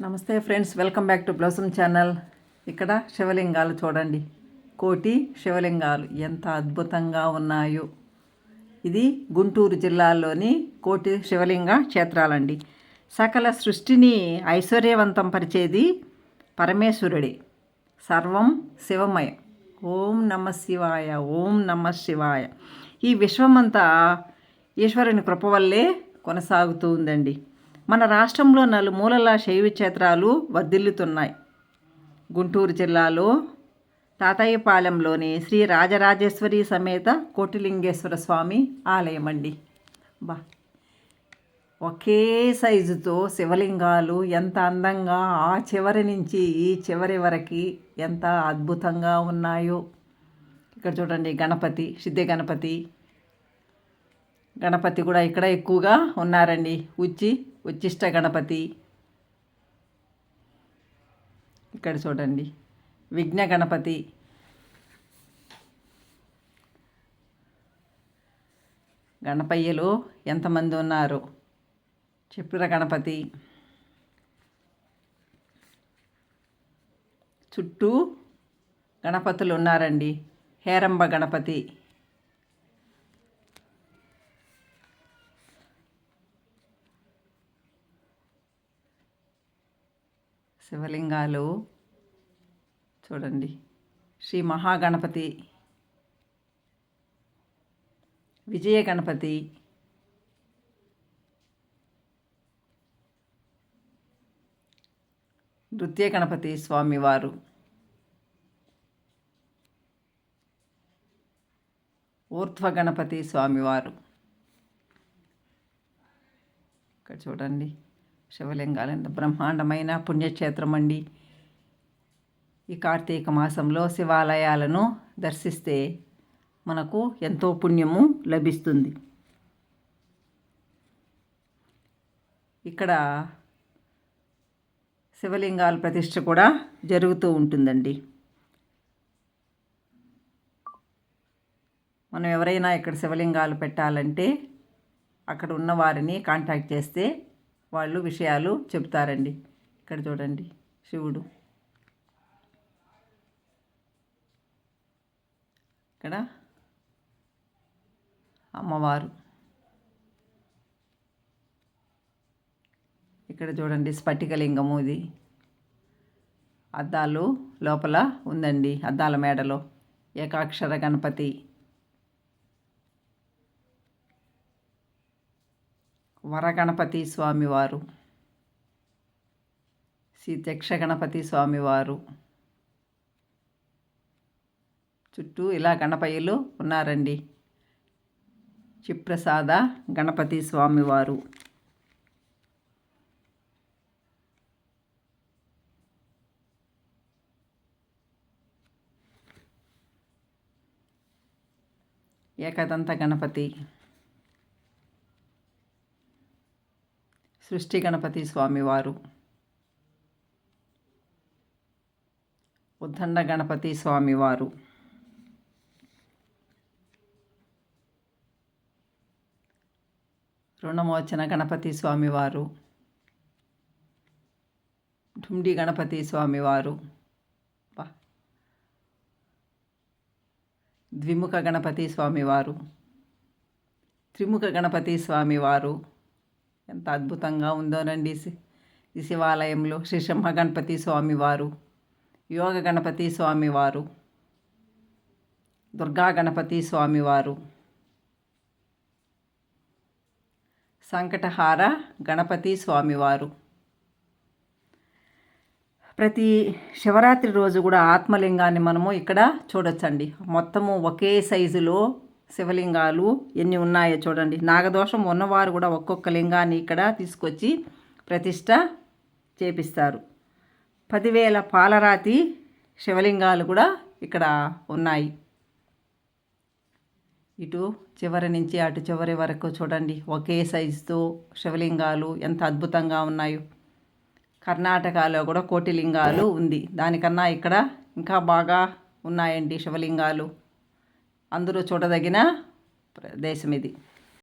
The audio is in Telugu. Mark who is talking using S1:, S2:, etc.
S1: నమస్తే friends welcome back to Blossom channel. ఇక్కడ శివలింగాలు చూడండి. కోటి శివలింగాలు ఎంత అద్భుతంగా ఉన్నాయో. ఇది గుంటూరు జిల్లాలోని కోటి శివలింగ క్షేత్రాలండి. సకల సృష్టిని ఐశ్వర్యవంతం పరిచేది పరమేశ్వరుడే. సర్వం శివమయం. ఓం నమ శివాయ ఓం నమ శివాయ. ఈ విశ్వమంతా ఈశ్వరుని కృప వల్లే కొనసాగుతూ ఉందండి. మన రాష్ట్రంలో నలుమూలల శైవ క్షేత్రాలు వర్ధిల్లుతున్నాయి. గుంటూరు జిల్లాలో తాతయ్యపాలెంలోని శ్రీ రాజరాజేశ్వరి సమేత కోటిలింగేశ్వర స్వామి ఆలయం అండి. బా. ఒకే సైజుతో శివలింగాలు ఎంత అందంగా ఆ చివరి నుంచి ఈ చివరి వరకు ఎంత అద్భుతంగా ఉన్నాయో. ఇక్కడ చూడండి గణపతి సిద్ధి గణపతి గణపతి కూడా ఇక్కడ ఎక్కువగా ఉన్నారండి. ఉచ్చి ఉచ్చిష్ట గణపతి. ఇక్కడ చూడండి. విఘ్న గణపతి. గణపయ్యలు ఎంతమంది ఉన్నారు? చెప్పుర గణపతి. చుట్టూ గణపతులు ఉన్నారండి. హేరంబ గణపతి. శివలింగాలు. చూడండి. శ్రీ మహాగణపతి. విజయ గణపతి. నృత్య గణపతి స్వామివారు. ఊర్ధ్వ గణపతి స్వామివారు. ఇక్కడ చూడండి. శివలింగాలు ఎంత బ్రహ్మాండమైన పుణ్యక్షేత్రం అండి. ఈ కార్తీక మాసంలో శివాలయాలను దర్శిస్తే మనకు ఎంతో పుణ్యము లభిస్తుంది. ఇక్కడ శివలింగాల ప్రతిష్ట కూడా జరుగుతూ ఉంటుందండి. మనం ఎవరైనా ఇక్కడ శివలింగాలు పెట్టాలంటే అక్కడ ఉన్న వారిని కాంటాక్ట్ చేస్తే వాళ్ళు విషయాలు చెప్తారండి ఇక్కడ చూడండి శివుడు. ఇక్కడ అమ్మవారు. ఇక్కడ చూడండి స్ఫటికలింగము ఇది. అద్దాలు లోపల ఉందండి అద్దాల మేడలో. ఏకాక్షర గణపతి. వరగణపతి స్వామివారు. శ్రీ గణపతి స్వామివారు. చుట్టూ ఇలా గణపయ్యలు ఉన్నారండి. చిప్రసాద గణపతి స్వామివారు. ఏకదంత గణపతి. సృష్టి గణపతి స్వామివారు ఉద్దండ గణపతి స్వామివారు రుణమోచన గణపతి స్వామివారు ఢుండి గణపతి స్వామివారు ద్విముఖ గణపతి స్వామివారు త్రిముఖ గణపతి స్వామివారు ఎంత అద్భుతంగా ఉందోనండి ఈ శివాలయంలో శ్రీ సింహ గణపతి స్వామివారు యోగ గణపతి స్వామివారు దుర్గా గణపతి స్వామివారు సంకటహార గణపతి స్వామివారు. ప్రతి శివరాత్రి రోజు కూడా ఆత్మలింగాన్ని మనము ఇక్కడ చూడొచ్చండి. మొత్తము ఒకే సైజులో శివలింగాలు ఎన్ని ఉన్నాయో చూడండి. నాగదోషం ఉన్నవారు కూడా ఒక్కొక్క లింగాన్ని ఇక్కడ తీసుకొచ్చి ప్రతిష్ట చేపిస్తారు. పదివేల పాలరాతి శివలింగాలు కూడా ఇక్కడ ఉన్నాయి. ఇటు చివరి నుంచి అటు చివరి వరకు చూడండి. ఒకే సైజుతో శివలింగాలు ఎంత అద్భుతంగా ఉన్నాయో. కర్ణాటకలో కూడా కోటిలింగాలు ఉంది. దానికన్నా ఇక్కడ ఇంకా బాగా ఉన్నాయండి శివలింగాలు. అందరూ చూడదగిన ప్రదేశం ఇది.